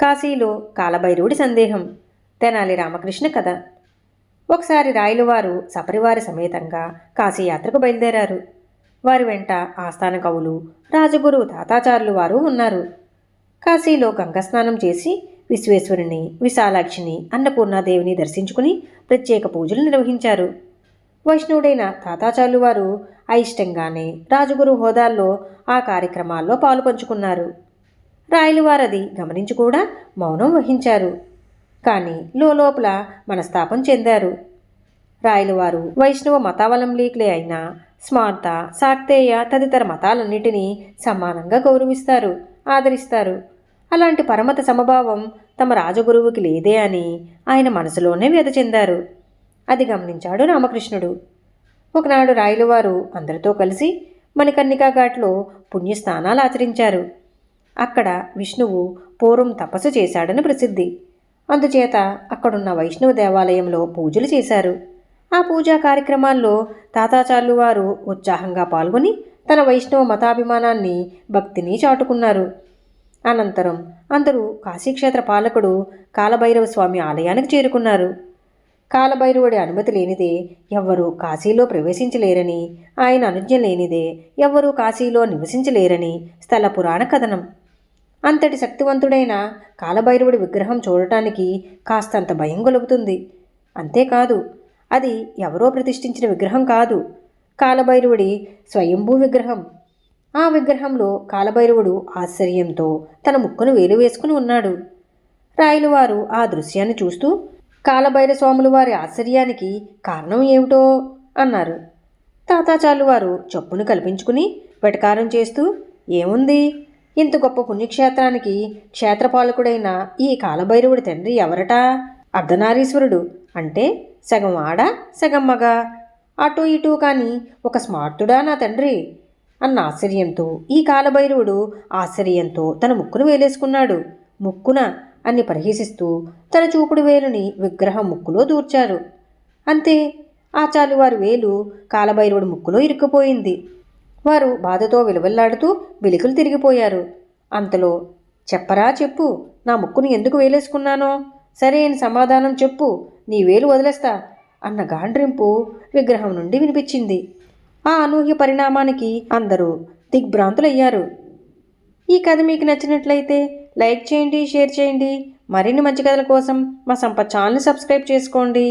కాశీలో కాలభైరవుడి సందేహం. తెనాలి రామకృష్ణ కథ. ఒకసారి రాయలవారు సపరివారి సమేతంగా కాశీయాత్రకు బయలుదేరారు. వారి వెంట ఆస్థాన కవులు రాజగురు తాతాచారులు వారు ఉన్నారు. కాశీలో గంగస్నానం చేసి విశ్వేశ్వరుని విశాలాక్షిని అన్నపూర్ణాదేవిని దర్శించుకుని ప్రత్యేక పూజలు నిర్వహించారు. వైష్ణవుడైన తాతాచార్యులు వారు అయిష్టంగానే రాజగురు హోదాల్లో ఆ కార్యక్రమాల్లో పాలు పంచుకున్నారు రాయలవారది గమనించి కూడా మౌనం వహించారు. కానీ లోపల మనస్తాపం చెందారు. రాయలవారు వైష్ణవ మతావలంబీకులే అయిన స్మార్త సాక్తేయ తదితర మతాలన్నిటినీ సమానంగా గౌరవిస్తారు ఆదరిస్తారు. అలాంటి పరమత సమభావం తమ రాజగురువుకి లేదే అని ఆయన మనసులోనే వ్యధ చెందారు. అది గమనించాడు రామకృష్ణుడు. ఒకనాడు రాయలవారు అందరితో కలిసి మణికర్ణికా ఘాట్లో పుణ్యస్నానాలు ఆచరించారు. అక్కడ విష్ణువు పూర్వం తపస్సు చేశాడని ప్రసిద్ధి. అందుచేత అక్కడున్న వైష్ణవ దేవాలయంలో పూజలు చేశారు. ఆ పూజా కార్యక్రమాల్లో తాతాచార్యులు వారు ఉత్సాహంగా పాల్గొని తన వైష్ణవ మతాభిమానాన్ని భక్తిని చాటుకున్నారు. అనంతరం అందరూ కాశీక్షేత్ర పాలకుడు కాలభైరవ స్వామి ఆలయానికి చేరుకున్నారు. కాలభైరవుడి అనుమతి లేనిదే ఎవ్వరూ కాశీలో ప్రవేశించలేరని ఆయన అనుజ్ఞ లేనిదే ఎవ్వరూ కాశీలో నివసించలేరని స్థల పురాణ కథనం. అంతటి శక్తివంతుడైన కాలభైరవుడి విగ్రహం చూడటానికి కాస్తంత భయం గొలుపుతుంది. అంతేకాదు అది ఎవరో ప్రతిష్ఠించిన విగ్రహం కాదు. కాలభైరవుడి స్వయంభూ విగ్రహం. ఆ విగ్రహంలో కాలభైరవుడు ఆశ్చర్యంతో తన ముక్కును వేలు వేసుకుని ఉన్నాడు. రాయలవారు ఆ దృశ్యాన్ని చూస్తూ కాలభైర స్వాములు వారి ఆశ్చర్యానికి కారణం ఏమిటో? అన్నారు. తాతాచార్లు వారు చప్పును కల్పించుకుని వెటకారం చేస్తూ ఏముంది? ఇంత గొప్ప పుణ్యక్షేత్రానికి క్షేత్రపాలకుడైన ఈ కాలభైరవుడి తండ్రి ఎవరటా? అర్ధనారీశ్వరుడు. అంటే సగం ఆడ సగం మగ. అటు ఇటు కానీ ఒక స్మార్తుడా నా తండ్రి? అన్న ఆశ్చర్యంతో ఈ కాలభైరవుడు ఆశ్చర్యంతో తన ముక్కును వేలేసుకున్నాడు. ముక్కున అని పరిహసిస్తూ తన చూపుడు వేలుని విగ్రహం ముక్కులో దూర్చారు. అంతే ఆచార్యవారి వేలు కాలభైరవుడి ముక్కులో ఇరుక్కుపోయింది. వారు బాధతో విలువల్లాడుతూ వెలికలు తిరిగిపోయారు. అంతలో చెప్పరా చెప్పు నా ముక్కును ఎందుకు వేలేసుకున్నానో? సరే అని సమాధానం చెప్పు నీ వేలు వదిలేస్తా అన్న గాండ్రింపు విగ్రహం నుండి వినిపించింది. ఆ అనూహ్య పరిణామానికి అందరూ దిగ్భ్రాంతులయ్యారు. ఈ కథ మీకు నచ్చినట్లయితే లైక్ చేయండి షేర్ చేయండి. మరిన్ని మంచి కథల కోసం మా సంపత్ ఛానల్ సబ్స్క్రైబ్ చేసుకోండి.